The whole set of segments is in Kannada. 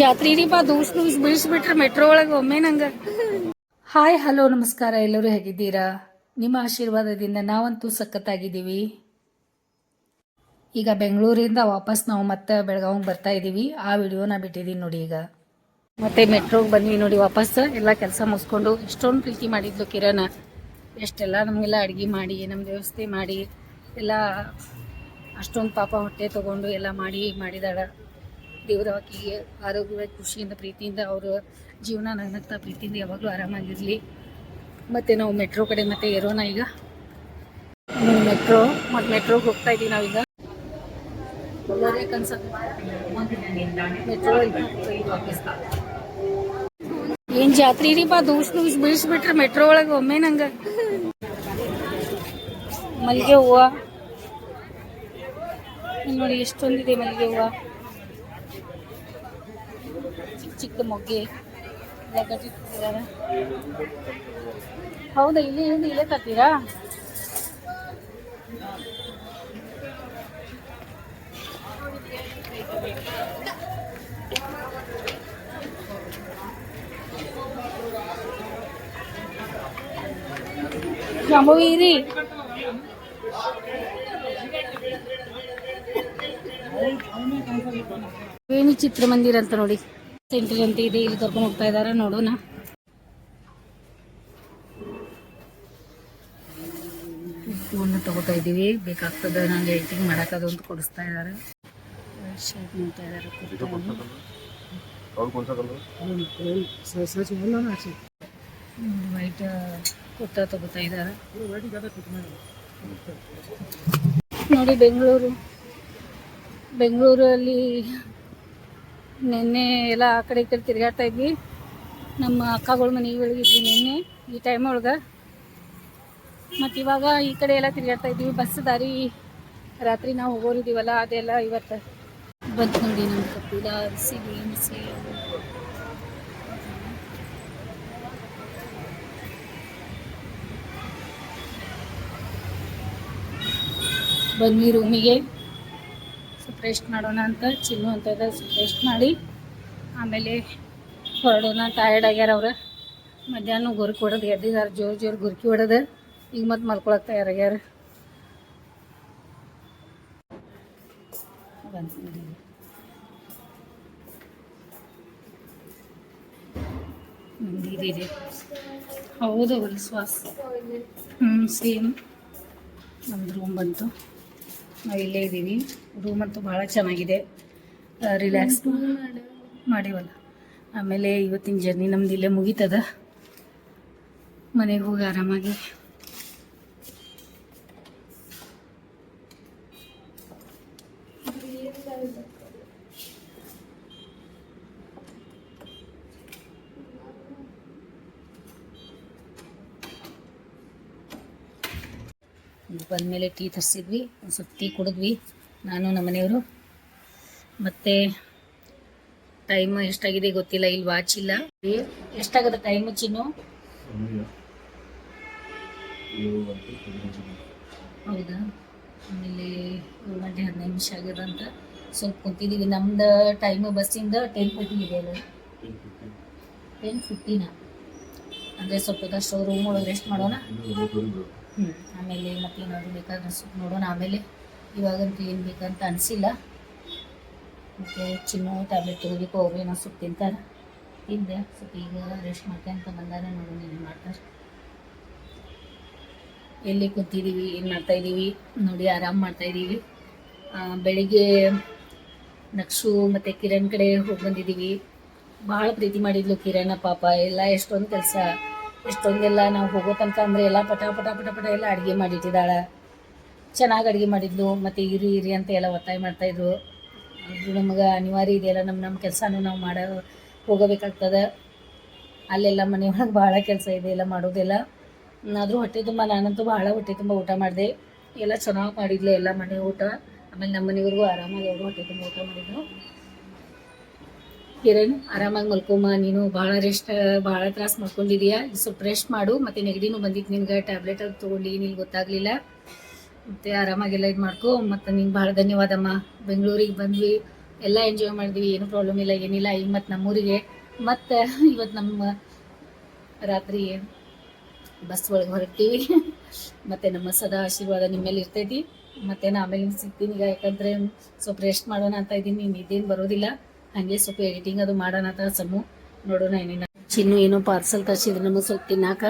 ಜಾತ್ರೆ ಬಾ ದೂಸ್ ದೂಸ್ ಬೀಳಿಸ್ಬಿಟ್ರೆ ಮೆಟ್ರೋ ಒಳಗೆ ಒಮ್ಮೆ ನಂಗೆ. ಹಾಯ್ ಹಲೋ ನಮಸ್ಕಾರ, ಎಲ್ಲರೂ ಹೇಗಿದ್ದೀರಾ? ನಿಮ್ಮ ಆಶೀರ್ವಾದದಿಂದ ನಾವಂತೂ ಸಖತ್ತಾಗಿದ್ದೀವಿ. ಈಗ ಬೆಂಗಳೂರಿಂದ ವಾಪಸ್ ನಾವು ಮತ್ತೆ ಬೆಳಗಾವಿಗೆ ಬರ್ತಾ ಇದ್ದೀವಿ. ಆ ವಿಡಿಯೋನ ಬಿಟ್ಟಿದ್ದೀನಿ ನೋಡಿ ಈಗ. ಮತ್ತೆ ಮೆಟ್ರೋಗೆ ಬಂದ್ವಿ ನೋಡಿ ವಾಪಸ್. ಎಲ್ಲ ಕೆಲಸ ಮುಗಿಸ್ಕೊಂಡು ಎಷ್ಟೊಂದು ಪ್ರೀತಿ ಮಾಡಿದ್ಲು ಕಿರಣ. ಎಷ್ಟೆಲ್ಲ ನಮಗೆಲ್ಲ ಅಡುಗೆ ಮಾಡಿ ನಮ್ಮ ವ್ಯವಸ್ಥೆ ಮಾಡಿ, ಎಲ್ಲ ಅಷ್ಟೊಂದು ಪಾಪ ಹೊಟ್ಟೆ ತಗೊಂಡು ಎಲ್ಲ ಮಾಡಿ, ಮಾಡಿದಾಳ. ದೇವ್ರ ಆಕಿಗೆ ಆರೋಗ್ಯವಾಗಿ, ಖುಷಿಯಿಂದ, ಪ್ರೀತಿಯಿಂದ ಅವರು ಜೀವನ ನಗ್ನಗ್ತಾ ಪ್ರೀತಿಯಿಂದ ಯಾವಾಗಲೂ ಆರಾಮಾಗಿರಲಿ. ಮತ್ತು ನಾವು ಮೆಟ್ರೋ ಕಡೆ ಮತ್ತೆ ಏರೋಣ ಈಗ. ಮೆಟ್ರೋ ಮತ್ತು ಮೆಟ್ರೋಗೆ ಹೋಗ್ತಾ ಇದ್ದೀವಿ ನಾವೀಗ. ಮೆಟ್ರೋ ಏನು ಜಾತ್ರೆ ಬಾ ದೂಸ್ ದೂಸ್ ಬೀಳಿಸ್ಬಿಟ್ರೆ ಮೆಟ್ರೋ ಒಳಗೆ ಒಮ್ಮೆ ನಂಗೆ. ಮಲ್ಲಿಗೆ ಹೂವು. ನೋಡಿ ಎಷ್ಟೊಂದಿದೆ ಮಲ್ಲಿಗೆ ಹೂವು. ಚಿಕ್ಕ ಮೊಗ್ಗೆ ಎಲ್ಲ ಹೌದಾ ಇಲ್ಲಿ ಏನು ಇಲ್ಲೇ ತರ್ತೀರಾ? ನಮವೀರಿ ವೇಣಿ ಚಿತ್ರಮಂದಿರ ಅಂತ ನೋಡಿ. ಎಂಟು ಇದೆ ಇಲ್ಲಿ ಕರ್ಕೊಂಡು ಹೋಗ್ತಾ ಇದ್ದಾರೆ ನೋಡೋಣ. ಹೂವನ್ನು ತಗೋತಾ ಇದ್ದೀವಿ ಬೇಕಾಗ್ತದೆ ನಂಗೆ ಎಡಿಟಿಂಗ್ ಮಾಡೋಕ್ಕದು ಅಂತ ಕೊಡಿಸ್ತಾ ಇದ್ದಾರೆ ಶೇಪ್ ಇದ್ದಾರೆ ವೈಟ್ ಕುರ್ತಾ ತಗೋತಾ ಇದ್ದಾರೆ ನೋಡಿ ಬೆಂಗಳೂರು. ಬೆಂಗಳೂರಲ್ಲಿ ನಿನ್ನೆ ಎಲ್ಲ ಆ ಕಡೆ ಈ ಕಡೆ ತಿರುಗಾಡ್ತಾ ಇದ್ವಿ. ನಮ್ಮ ಅಕ್ಕಗಳ ಮನೆ ಒಳಗಿದ್ವಿ ನಿನ್ನೆ, ಈ ಟೈಮ್ ಒಳಗೆ. ಮತ್ತು ಇವಾಗ ಈ ಕಡೆ ಎಲ್ಲ ತಿರುಗಾಡ್ತಾ ಇದ್ವಿ. ಬಸ್ ದಾರಿ ರಾತ್ರಿ ನಾವು ಹೋಗೋರಿದ್ದೀವಲ್ಲ ಅದೆಲ್ಲ ಇವತ್ತು ಬಂತು ನೋಡಿ ನಮ್ಮ ಕಪಿಲ ಅರಿಸಿ ಗಿಣಿಸಿ ಬಂದ್ವಿ ರೂಮಿಗೆ ರೆಸ್ಟ್ ಮಾಡೋಣ ಅಂತ, ಚಿನ್ನು ಅಂತ ರೆಸ್ಟ್ ಮಾಡಿ, ಆಮೇಲೆ ಹೊರಡೋಣ ಟಯರ್ಡ್ ಆಗ್ಯಾರ ಅವ್ರು. ಮಧ್ಯಾಹ್ನ ಗುರುಕಿ ಹೊಡೆದು ಎದ್ದಿದ್ದಾರೆ ಜೋರು ಜೋರು ಗುರುಕಿ ಹೊಡೆದು. ಈಗ ಮತ್ತೆ ಮಲ್ಕೊಳಕ್ಕೆ ತಯಾರಾಗ್ಯಾರ. ಮಂದಿರಿದೆ ಹೌದು ವಿಶ್ವಾಸ ಹ್ಞೂ ಸೇಮ್ ನಮ್ದು ರೂಮ್ ಬಂತು. ನಾವು ಇಲ್ಲೇ ಇದ್ದೀವಿ. ರೂಮ್ ಅಂತೂ ಭಾಳ ಚೆನ್ನಾಗಿದೆ. ರಿಲ್ಯಾಕ್ಸ್ ಮಾಡಿವಲ್ಲ. ಆಮೇಲೆ ಇವತ್ತಿನ ಜರ್ನಿ ನಮ್ದು ಇಲ್ಲೇ ಮುಗೀತದ. ಮನೆಗೆ ಹೋಗಿ ಆರಾಮಾಗಿ. ಬಂದಮೇಲೆ ಟೀ ತರಿಸಿದ್ವಿ ಒಂದು ಸ್ವಲ್ಪ ಟೀ ಕುಡಿದ್ವಿ ನಾನು ನಮ್ಮ ಮನೆಯವರು. ಮತ್ತು ಟೈಮ್ ಎಷ್ಟಾಗಿದೆ ಗೊತ್ತಿಲ್ಲ ಇಲ್ಲಿ ವಾಚ್ ಇಲ್ಲ. ಎಷ್ಟಾಗುತ್ತೆ ಟೈಮು ಚಿನ್ನು? ಹೌದಾ? ಆಮೇಲೆ ಏಳು ಗಂಟೆ ಹದಿನೈದು ನಿಮಿಷ ಆಗ್ಯದ ಅಂತ ಸ್ವಲ್ಪ ಕುಂತಿದ್ದೀವಿ ನಮ್ದು ಟೈಮು ಬಸ್ಸಿಂದ ಟೆನ್ ಫಿಫ್ಟಿ ಇದೆ ಅಲ್ಲ ಟೆನ್ ಫಿಫ್ಟಿನ ಅಂದರೆ ಸ್ವಲ್ಪ ಅಷ್ಟು ರೂಮ್ ಒಳಗೆ ರೆಸ್ಟ್ ಮಾಡೋಣ. ಹ್ಞೂ ಆಮೇಲೆ ಮಕ್ಕಳು ಬೇಕಾದ್ರೆ ಸ್ವಲ್ಪ ನೋಡೋಣ. ಆಮೇಲೆ ಇವಾಗಂತೂ ಏನು ಬೇಕಂತ ಅನಿಸಿಲ್ಲ. ಮತ್ತು ಚಿನ್ನು ಟ್ಯಾಬ್ಲೆಟ್ ತಗೋಬೇಕು ಹೋಗಿ ಏನೋ ಸ್ವಲ್ಪ ತಿಂತಾರೆ. ತಿಂದೆ ಸ್ವಲ್ಪ ಈಗ ರೆಸ್ಟ್ ಅಂತ ಬಂದಾರೆ ನೋಡೋಣ ಏನು ಮಾಡ್ತಾರೆ. ಎಲ್ಲಿ ಕೂತಿದ್ದೀವಿ ಏನು ಮಾಡ್ತಾ ಇದ್ದೀವಿ ನೋಡಿ ಆರಾಮ್ ಮಾಡ್ತಾ ಇದ್ದೀವಿ ಆ, ಬೆಳಿಗ್ಗೆ ನಕ್ಷು ಮತ್ತು ಕಿರಣ್ ಕಡೆ ಹೋಗಿ ಬಂದಿದ್ದೀವಿ ಭಾಳ ಪ್ರೀತಿ ಮಾಡಿದ್ಲು ಕಿರಣ ಪಾಪ, ಎಲ್ಲ ಎಷ್ಟೊಂದು ಕೆಲಸ, ಎಷ್ಟೊಂದೆಲ್ಲ ನಾವು ಹೋಗೋ ತನಕ ಅಂದರೆ ಎಲ್ಲ ಪಟ ಪಟ ಪಟ ಪಟ ಎಲ್ಲ ಅಡುಗೆ ಮಾಡಿಟ್ಟಿದ್ದಾಳೆ. ಚೆನ್ನಾಗಿ ಅಡುಗೆ ಮಾಡಿದ್ಲು, ಮತ್ತು ಇರಿ ಇರಿ ಅಂತ ಎಲ್ಲ ಒತ್ತಾಯ ಮಾಡ್ತಾಯಿದ್ರು ಅದು ನಮಗೆ ಅನಿವಾರ್ಯ ಇದೆಯಲ್ಲ ನಮ್ಮ ನಮ್ಮ ಕೆಲಸನೂ ನಾವು ಮಾಡೋ, ಹೋಗಬೇಕಾಗ್ತದೆ. ಅಲ್ಲೆಲ್ಲ ಮನೆಯೊಳಗೆ ಭಾಳ ಕೆಲಸ ಇದೆ, ಎಲ್ಲ ಮಾಡೋದೆಲ್ಲ. ಆದರೂ ಹೊಟ್ಟೆ ತುಂಬ, ನಾನಂತೂ ಭಾಳ ಹೊಟ್ಟೆ ತುಂಬ ಊಟ ಮಾಡಿದೆ. ಎಲ್ಲ ಚೆನ್ನಾಗಿ ಮಾಡಿದ್ಲು, ಎಲ್ಲ ಮನೆ ಊಟ. ಆಮೇಲೆ ನಮ್ಮ ಮನೆಯವ್ರಿಗೂ ಆರಾಮಾಗಿ ಅವರು ಹೊಟ್ಟೆ ತುಂಬ ಊಟ ಮಾಡಿದ್ರು. ಕಿರಣ್, ಆರಾಮಾಗಿ ಮಲ್ಕೊಮ್ಮ. ನೀನು ಭಾಳ ರೆಸ್ಟ್ ಭಾಳ ತ್ರಾಸ ಮಾಡ್ಕೊಂಡಿದೀಯಾ ಸ್ವಲ್ಪ ರೆಸ್ಟ್ ಮಾಡು. ಮತ್ತು ನೆಗಡಿನೂ ಬಂದಿತ್ತು ನಿನ್ಗೆ. ಟ್ಯಾಬ್ಲೆಟ್ ಅದು ತೊಗೊಂಡು ನಿನ್ಗೆ ಗೊತ್ತಾಗಲಿಲ್ಲ. ಮತ್ತು ಆರಾಮಾಗೆಲ್ಲ ಇದು ಮಾಡ್ಕೊ. ಮತ್ತು ನಿಂಗೆ ಭಾಳ ಧನ್ಯವಾದಮ್ಮ. ಬೆಂಗಳೂರಿಗೆ ಬಂದ್ವಿ. ಎಲ್ಲ ಎಂಜಾಯ್ ಮಾಡಿದ್ವಿ. ಏನು ಪ್ರಾಬ್ಲಮ್ ಇಲ್ಲ, ಏನಿಲ್ಲ. ಈಗ ಮತ್ತು ನಮ್ಮೂರಿಗೆ. ಮತ್ತು ಇವತ್ತು ನಮ್ಮ ರಾತ್ರಿ ಬಸ್ ಒಳಗೆ ಹೊರಡ್ತೀವಿ ಮತ್ತು ನಮ್ಮ ಸದಾ ಆಶೀರ್ವಾದ ನಿಮ್ಮಲ್ಲಿ ಮೇಲೆ ಇರ್ತೈತಿ. ಮತ್ತೆ ನಾ ಆಮೇಲೆ ಸಿಗ್ತೀನಿ ಈಗ. ಯಾಕಂದರೆ ಸ್ವಲ್ಪ ರೆಸ್ಟ್ ಮಾಡೋಣ ಅಂತ ಇದ್ದೀನಿ. ನೀನು ಇದೇನು ಬರೋದಿಲ್ಲ. ಹಾಗೆ ಸ್ವಲ್ಪ ಎಡಿಟಿಂಗ್ ಅದು ಮಾಡೋಣ ಸಮ್ಮು ನೋಡೋಣ ಏನೇನು. ಚಿನ್ನು ಏನೋ ಪಾರ್ಸಲ್ ತರಿಸಿದ್ರು ನಮಗೆ ಸ್ವಲ್ಪ ತಿನ್ನಾಕ.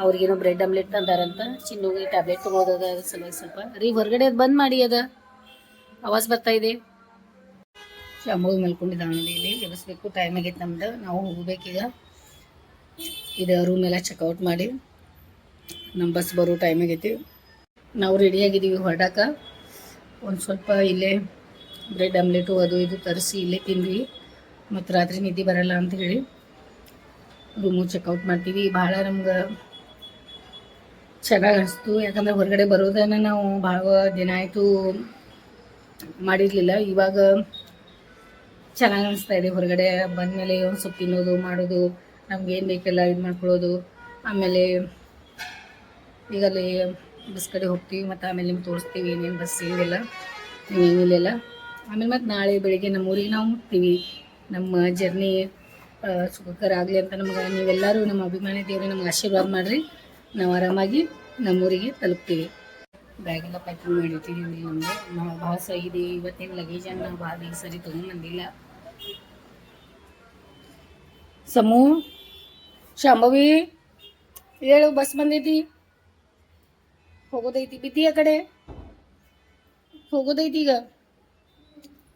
ಅವ್ರಿಗೇನೋ ಬ್ರೆಡ್ ಆಮ್ಲೆಟ್ ತಂದಾರಂತ ಚಿನ್ನುಗೆ ಟ್ಯಾಬ್ಲೆಟ್ ತೊಗೊಳೋದ ಅದ್ರ ಸಲುವಾಗಿ ಸ್ವಲ್ಪ. ರೀ, ಹೊರಗಡೆ ಅದು ಬಂದ್ ಮಾಡಿ ಅದ. ಆವಾಜ್ ಬರ್ತಾ ಇದೆ. ಶಾಂಭವಿ ಮಲ್ಕೊಂಡಿದ್ದಾವೆ ಇಲ್ಲಿ ಎಬ್ಬಿಸ್ಬೇಕು ಟೈಮ್ ಆಗೈತೆ ನಮ್ದು. ನಾವು ಹೋಗ್ಬೇಕೀಗ. ಇದು ರೂಮ್ ಎಲ್ಲ ಚೆಕ್ಔಟ್ ಮಾಡಿ. ನಮ್ಮ ಬಸ್ ಬರೋ ಟೈಮ್ ಆಗೈತಿ. ನಾವು ರೆಡಿಯಾಗಿದ್ದೀವಿ ಹೊರಡಾಕ. ಒಂದು ಸ್ವಲ್ಪ ಇಲ್ಲೇ ಬ್ರೆಡ್ ಆಮ್ಲೆಟು ಅದು ಇದು ತರಿಸಿ ಇಲ್ಲೇ ತಿಂದ್ವಿ. ಮತ್ತು ರಾತ್ರಿ ನಿದ್ದೆ ಬರಲ್ಲ ಅಂತ ಹೇಳಿ ರೂಮು ಚೆಕ್ಔಟ್ ಮಾಡ್ತೀವಿ. ಭಾಳ ನಮ್ಗೆ ಚೆನ್ನಾಗಿ ಅನಿಸ್ತು. ಯಾಕಂದ್ರೆ ಹೊರಗಡೆ ಬರೋದನ್ನ ನಾವು ಭಾಳ ದಿನ ಆಯಿತು ಮಾಡಿರಲಿಲ್ಲ. ಇವಾಗ ಚೆನ್ನಾಗಿ ಅನಿಸ್ತಾ ಇದೆ ಹೊರಗಡೆ. ಬಂದಮೇಲೆ ಒಂದು ಸ್ವಲ್ಪ ತಿನ್ನೋದು, ಮಾಡೋದು, ನಮ್ಗೆ ಏನು ಬೇಕೆಲ್ಲ ಇದು ಮಾಡ್ಕೊಳ್ಳೋದು. ಆಮೇಲೆ ಈಗ ಅಲ್ಲಿ ಬಸ್ ಕಡೆ ಹೋಗ್ತೀವಿ. ಮತ್ತು ಆಮೇಲೆ ನಿಮ್ಗೆ ತೋರಿಸ್ತೀವಿ ಏನೇನು ಬಸ್ ಇವೆಲ್ಲ ಏನಿಲ್ಲ ಆಮೇಲೆ ಮತ್ತು ನಾಳೆ ಬೆಳಿಗ್ಗೆ ನಮ್ಮ ಊರಿಗೆ ನಾವು ಮುಟ್ತೀವಿ ನಮ್ಮ ಜರ್ನಿ ಸುಖಕರ ಆಗಲಿ ಅಂತ ನಮ್ಗೆ ನೀವೆಲ್ಲರೂ ನಮ್ಮ ಅಭಿಮಾನಿ ದೇವರು ನಮ್ಗೆ ಆಶೀರ್ವಾದ ಮಾಡಿರಿ. ನಾವು ಆರಾಮಾಗಿ ನಮ್ಮೂರಿಗೆ ತಲುಪ್ತೀವಿ. ಬ್ಯಾಗೆಲ್ಲ ಪ್ಯಾಕಿಂಗ್ ಮಾಡಿರ್ತೀವಿ ನಮ್ಗೆ. ನಾವು ಭಾಳ ಇದೆ ಇವತ್ತೇನು ಲಗೇಜನ್ನು ನಾವು ಭಾಳ ಈ ಸರಿ ಬಂದಿಲ್ಲ ಸಮೂ ಶಾಂಭವಿ ಹೇಳು ಬಸ್ ಬಂದೈತಿ. ಹೋಗೋದೈತಿ ಬಿದ್ದಿ ಆ ಕಡೆ? ಹೋಗೋದೈತಿ ಈಗ?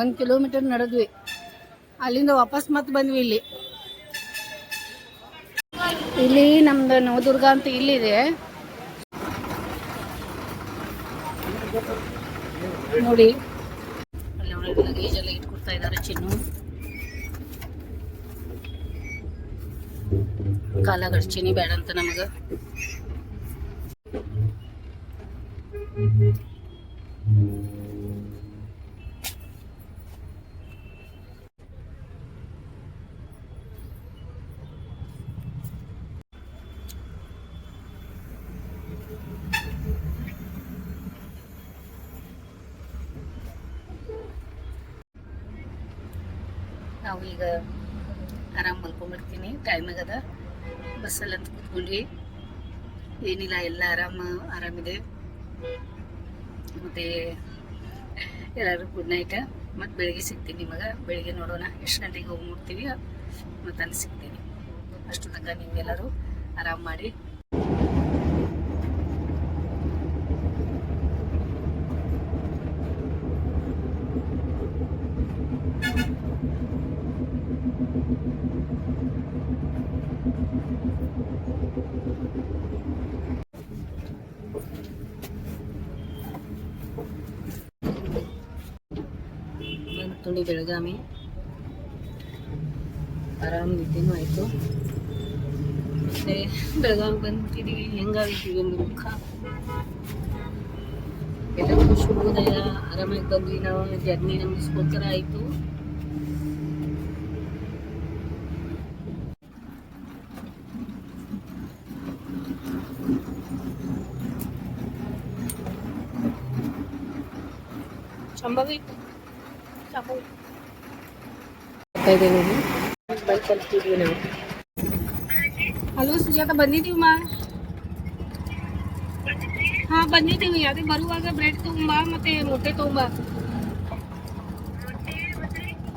ಒಂದು ಕಿಲೋಮೀಟರ್ ನಡೆದ್ವಿ. ಅಲ್ಲಿಂದ ವಾಪಸ್ ಮತ್ತೆ ಬಂದ್ವಿ ಇಲ್ಲಿ. ಇಲ್ಲಿ ನಮ್ದು ನವದುರ್ಗ ಅಂತ ಇಲ್ಲಿದೆ. ನೋಡಿ. ಇಟ್ಕೊಡ್ತಾ ಇದ್ದಾರೆ ಚಿನ್ನು ಕಾಲ ಗಡ್ಚಿನಿ ಬೇಡ ಅಂತ ನಮಗೆ. ನಾವು ಈಗ ಆರಾಮ್ ಮಲ್ಕೊಂಡ್ಬಿಡ್ತೀನಿ ಟೈಮ್ ಆಗದ. ಬಸ್ಸಲ್ಲಿ ಅಂತ ಕೂತ್ಕೊಂಡ್ವಿ. ಏನಿಲ್ಲ, ಎಲ್ಲ ಆರಾಮ, ಆರಾಮಿದೆ. ಮತ್ತು ಎಲ್ಲರೂ ಗುಡ್ ನೈಟ್ ಮತ್ತು ಬೆಳಿಗ್ಗೆ ಸಿಗ್ತೀನಿ ನಿಮಗೆ. ಬೆಳಿಗ್ಗೆ ನೋಡೋಣ. ಎಷ್ಟು ಗಂಟೆಗೆ ಹೋಗಿ ಮುಟ್ತೀವಿ ಮತ್ತು ಅಲ್ಲಿ ಸಿಗ್ತೀನಿ. ಅಷ್ಟು ತನಕ ನೀವೆಲ್ಲರೂ ಆರಾಮ್ ಮಾಡಿ. ಬಂತು ಬೆಳಗಾಮಿ ಆರಾಮ್ ನಿದ್ದೆನೂ ಆಯಿತು. ಮತ್ತೆ ಬೆಳಗಾವಿ ಬಂದಿದ್ದೀವಿ ಹೆಂಗಾಗಿದ್ದೀವಿ ಒಂದು ಮುಖ? ಎಲ್ಲ ಶುಭೋದಯ, ಆರಾಮಾಗಿ ಬಂದ್ವಿ ನಾವು, ಜರ್ನಿ ನಮ್ಗೆ ಸ್ಪೋಕರ ಆಯಿತು. ಸಂಭವಿ ಸಂಭವಿ ಇದೆ ನೋಡಿ ಬೈಕ್ ಕಲ್ತಿದ್ವಿ ನಾವು ಹಲೋ ಸುಜಾತ ಬಂದಿದ್ದೀವಿ ಮಾ ಹಾ ಬಂದಿದ್ದೀವಿ ಅದೇ ಬರುವಾಗ ಬ್ರೆಡ್ ತಗೊಂಬ ಮತ್ತೆ ಮೊಟ್ಟೆ ತಗೊಂಬ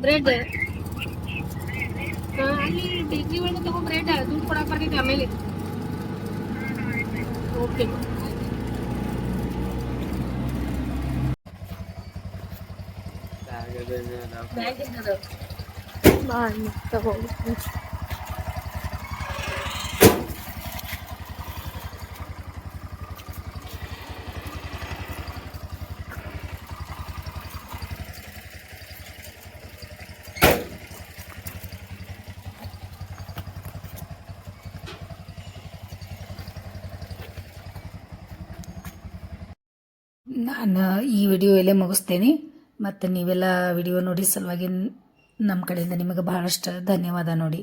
ಬ್ರೆಡ್ ಹಾ ಅಲ್ಲಿ ಬೇಕ್ರಿ ಒಳಗೆ ತಗೋ ಬ್ರೆಡ್ ದುಡ್ಡು ಕೊಡಕ್ ಬರ್ತೈತಿ ಆಮೇಲೆ ಓಕೆ ಮಾಡಿ ನಾನು ಈ ವಿಡಿಯೋ ಎಲ್ಲೇ ಮುಗಿಸ್ತೇನೆ. ಮತ್ತು ನೀವೆಲ್ಲ ವಿಡಿಯೋ ನೋಡಿ ಸಲುವಾಗಿ ನಮ್ಮ ಕಡೆಯಿಂದ ನಿಮಗೆ ಬಹಳಷ್ಟು ಧನ್ಯವಾದ ನೋಡಿ.